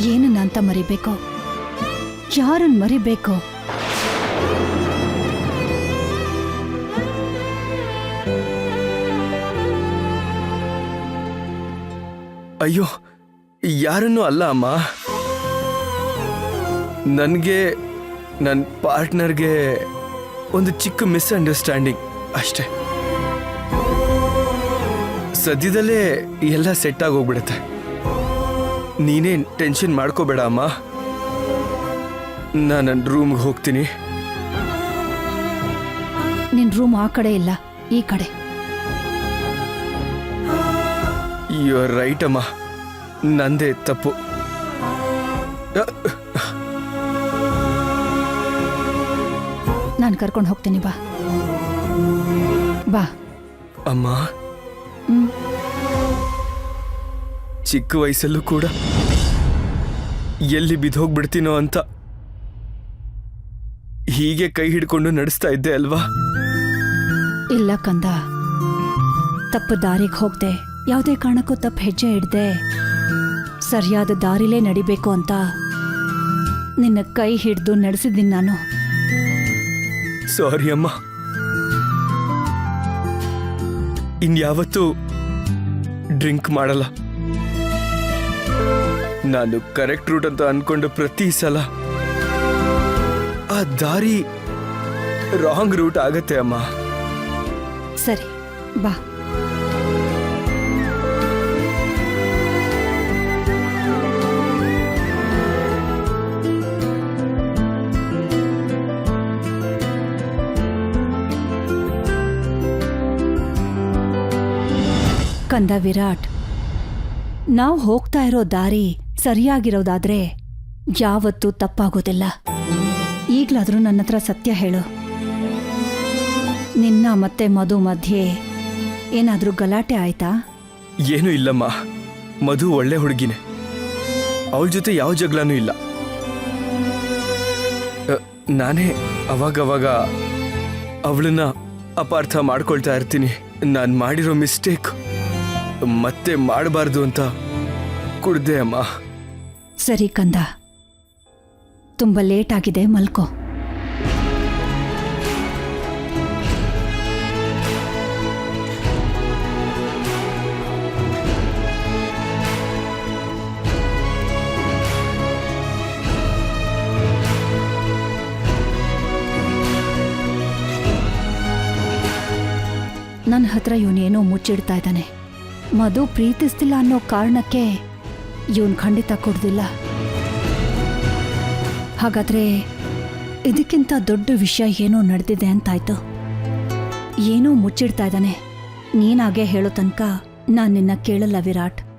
ಏನನ್ನ ಅಂತ ಮರಿಬೇಕು? ಯಾರನ್ನ ಮರಿಬೇಕು? ಅಯ್ಯೋ, ಯಾರನ್ನು ಅಲ್ಲ ಅಮ್ಮ. ನನಗೆ ನನ್ನ ಪಾರ್ಟ್ನರ್ಗೆ ಒಂದು ಚಿಕ್ಕ ಮಿಸ್ಅಂಡರ್ಸ್ಟ್ಯಾಂಡಿಂಗ್ ಅಷ್ಟೇ. ಸದ್ಯದಲ್ಲೇ ಎಲ್ಲ ಸೆಟ್ ಆಗೋಗ್ಬಿಡುತ್ತೆ. ನೀನೇನ್ ಟೆನ್ಷನ್ ಮಾಡ್ಕೋಬೇಡ ಅಮ್ಮ. ನಾನು ನನ್ನ ರೂಮ್ಗೆ ಹೋಗ್ತೀನಿ. ನಿನ್ ರೂಮ್ ಆ ಕಡೆ ಇಲ್ಲ ಈ ಕಡೆ. ಯು ಆರ್ ರೈಟ್ ಅಮ್ಮ. ನಂದೇ ತಪ್ಪು. ನಾನು ಕರ್ಕೊಂಡು ಹೋಗ್ತೀನಿ ಬಾ. ಬಾ. ಅಮ್ಮ. ಹ್ಮ್. ಚಿಕ್ಕ ವಯಸ್ಸಲ್ಲೂ ಕೂಡ. ಎಲ್ಲಿ ಬಿದ್ದೋಗ್ಬಿಡ್ತೀನೋ ಅಂತ. ಹೀಗೆ ಕೈ ಹಿಡ್ಕೊಂಡು ನಡೆಸ್ತಾ ಇದ್ದೆ ಅಲ್ವಾ? ಇಲ್ಲ ಕಂದ. ತಪ್ಪು ದಾರಿಗೆ ಹೋಗ್ದೆ. ಯಾವುದೇ ಕಾರಣಕ್ಕೂ ತಪ್ಪು ಹೆಜ್ಜೆ ಇಡ್ದೆ. ಸರಿಯಾದ ದಾರಿಲೇ ನಡಿಬೇಕು ಅಂತ ನಿನ್ನ ಕೈ ಹಿಡಿದು ನಡೆಸಿದ್ದೀನಿ ನಾನು. ಸಾರಿ ಅಮ್ಮ. ಇನ್ಯಾವತ್ತೂ ಡ್ರಿಂಕ್ ಮಾಡಲ್ಲ. ನಾನು ಕರೆಕ್ಟ್ ರೂಟ್ ಅಂತ ಅನ್ಕೊಂಡು ಪ್ರತಿ ಸಲ ಆ ದಾರಿ ರಾಂಗ್ ರೂಟ್ ಆಗತ್ತೆ ಅಮ್ಮ. ಸರಿ, ಬಾ. ಕಂದ ವಿರಾಟ್, ನಾವು ಹೋಗ್ತಾ ಇರೋ ದಾರಿ ಸರಿಯಾಗಿರೋದಾದ್ರೆ ಯಾವತ್ತೂ ತಪ್ಪಾಗೋದಿಲ್ಲ. ಈಗ್ಲಾದ್ರೂ ನನ್ನ ಹತ್ರ ಸತ್ಯ ಹೇಳು. ನಿನ್ನ ಮತ್ತೆ ಮಧು ಮಧ್ಯೆ ಏನಾದ್ರೂ ಗಲಾಟೆ ಆಯ್ತಾ? ಏನೂ ಇಲ್ಲಮ್ಮ. ಮಧು ಒಳ್ಳೆ ಹುಡುಗಿನೇ. ಅವಳ ಜೊತೆ ಯಾವ ಜಗಳನೂ ಇಲ್ಲ. ನಾನೇ ಅವಾಗವಾಗ ಅವಳನ್ನ ಅಪಾರ್ಥ ಮಾಡ್ಕೊಳ್ತಾ ಇರ್ತೀನಿ. ನಾನು ಮಾಡಿರೋ ಮಿಸ್ಟೇಕ್ ಮತ್ತೆ ಮಾಡಬಾರ್ದು ಅಂತ ಕುಡ್ದೆ ಅಮ್ಮ. ಸರಿ ಕಂದ. ತುಂಬ ಲೇಟ್ ಆಗಿದೆ ಮಲ್ಕೋ. ನನ್ನ ಹತ್ರ ಇವನೇನೋ ಮುಚ್ಚಿಡ್ತಾ ಇದ್ದಾನೆ. ಮಧು ಪ್ರೀತಿಸ್ತಿಲ್ಲ ಅನ್ನೋ ಕಾರಣಕ್ಕೆ ಇವನ್ ಖಂಡಿತ ಕೊಡ್ದಿಲ್ಲ ಹಾಗಾದ್ರೆ ಇದಕ್ಕಿಂತ ದೊಡ್ಡ ವಿಷಯ ಏನೋ ನಡೆದಿದೆ ಅಂತಾಯ್ತು. ಏನೋ ಮುಚ್ಚಿಡ್ತಾ ಇದ್ದಾನೆ. ನೀನಾಗೆ ಹೇಳೋ ತನಕ ನಾನು ನಿನ್ನ ಕೇಳಲ್ಲ ವಿರಾಟ್.